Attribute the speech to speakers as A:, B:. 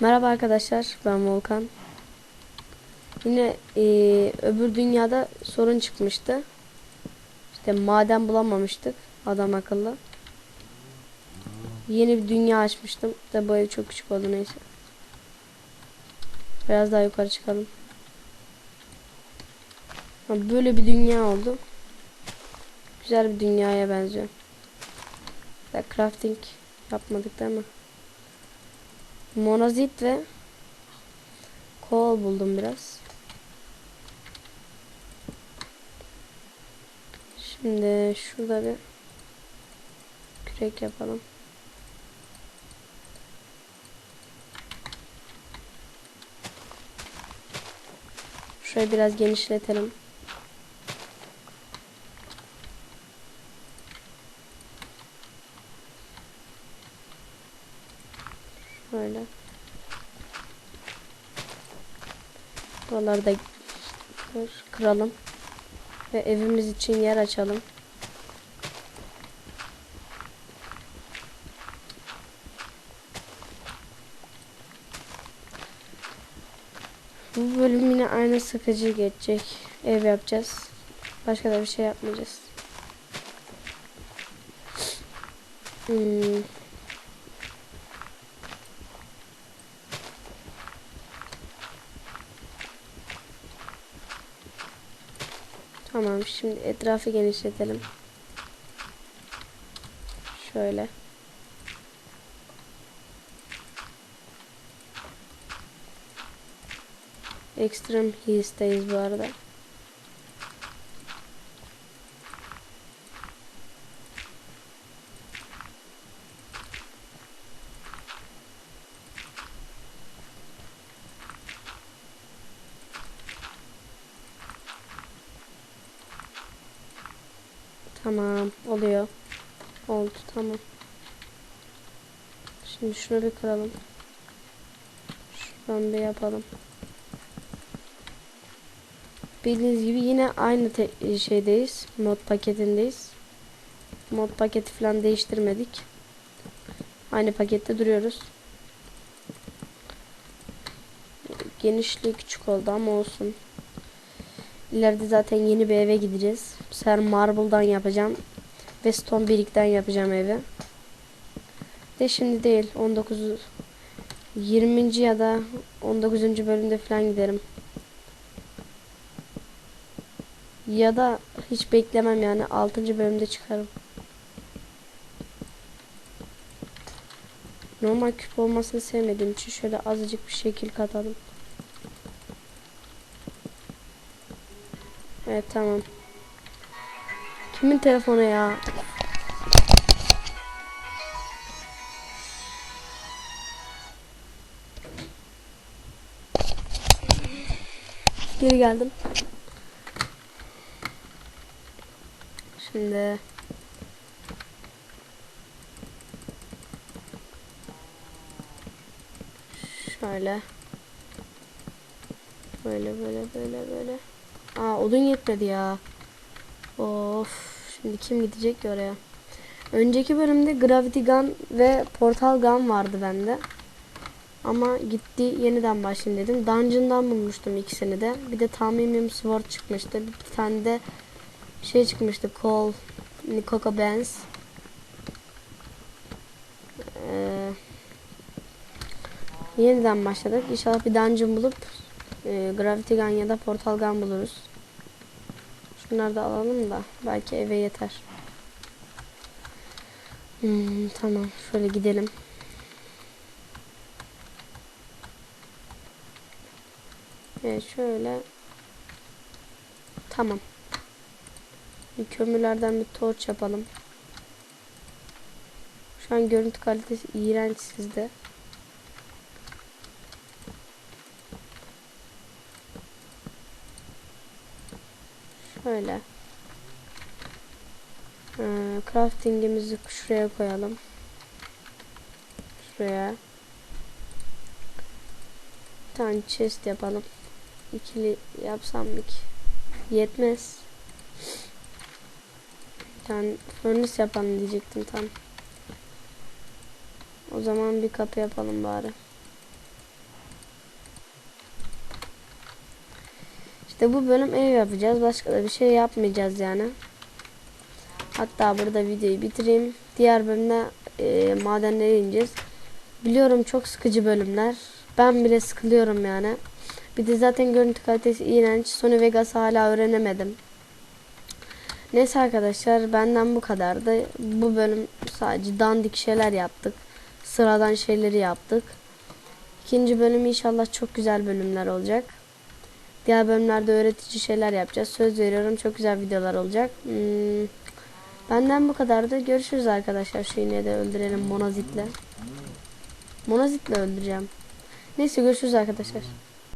A: Merhaba arkadaşlar ben Volkan. Yine e, öbür dünyada sorun çıkmıştı. İşte maden bulamamıştık adam akıllı. Yeni bir dünya açmıştım. Da bu ev çok küçük oldu neyse. Biraz daha yukarı çıkalım. Böyle bir dünya oldu. Güzel bir dünyaya benziyor. Crafting yapmadık değil mi? Monazit ve kol buldum biraz. Şimdi şurada bir kürek yapalım. Şöyle biraz genişletelim. Şöyle. Buraları da kır, kıralım. Ve evimiz için yer açalım. Bu bölüm yine aynı sıkıcı geçecek. Ev yapacağız. Başka da bir şey yapmayacağız. Hmm. Tamam şimdi etrafı genişletelim. Şöyle. Extreme Hills'teyiz bu arada. Tamam oluyor. Oldu tamam. Şimdi şunu bir kıralım. Şuradan bir yapalım. Bildiğiniz gibi yine aynı şeydeyiz. Mod paketindeyiz. Mod paketi falan değiştirmedik. Aynı pakette duruyoruz. Genişliği küçük oldu ama olsun. İleride zaten yeni bir eve gideceğiz. Sefer Marble'dan yapacağım. Ve Stone Brick'ten yapacağım evi. De şimdi değil. 19 20. ya da 19. bölümde falan giderim. Ya da hiç beklemem yani 6. bölümde çıkarım. Normal küp olmasını sevmediğim için şöyle azıcık bir şekil katalım. Evet tamam. Kimin telefonu ya? Geri geldim. Şimdi şöyle böyle böyle böyle böyle Aa odun yetmedi ya. Of şimdi kim gidecek ki oraya? Önceki bölümde Gravity Gun ve Portal Gun vardı bende. Ama gitti yeniden başlayayım dedim. Dungeon'dan bulmuştum ikisini de. Bir de Tamimim Sword çıkmıştı. Bir tane de şey çıkmıştı. Call Nikoka Benz. Ee, yeniden başladık. İnşallah bir dungeon bulup e, Gravity Gun ya da Portal Gun buluruz. Şunları da alalım da belki eve yeter. Hmm, tamam şöyle gidelim. Evet şöyle. Tamam. Bir kömürlerden bir torç yapalım. Şu an görüntü kalitesi iğrenç sizde. Şöyle. Ee, craftingimizi şuraya koyalım. Şuraya. Bir tane chest yapalım. İkili yapsam mı ki? Yetmez. Bir tane furnace yapalım diyecektim tam. O zaman bir kapı yapalım bari. İşte bu bölüm ev yapacağız. Başka da bir şey yapmayacağız yani. Hatta burada videoyu bitireyim. Diğer bölümde e, madenlere ineceğiz. Biliyorum çok sıkıcı bölümler. Ben bile sıkılıyorum yani. Bir de zaten görüntü kalitesi iğrenç. Sony Vegas'ı hala öğrenemedim. Neyse arkadaşlar benden bu kadardı. Bu bölüm sadece dandik şeyler yaptık. Sıradan şeyleri yaptık. İkinci bölüm inşallah çok güzel bölümler olacak. Diğer bölümlerde öğretici şeyler yapacağız. Söz veriyorum çok güzel videolar olacak. Hmm, benden bu kadardı. Görüşürüz arkadaşlar. Şu iğneyi de öldürelim monozitle. Monozitle öldüreceğim. Neyse görüşürüz arkadaşlar.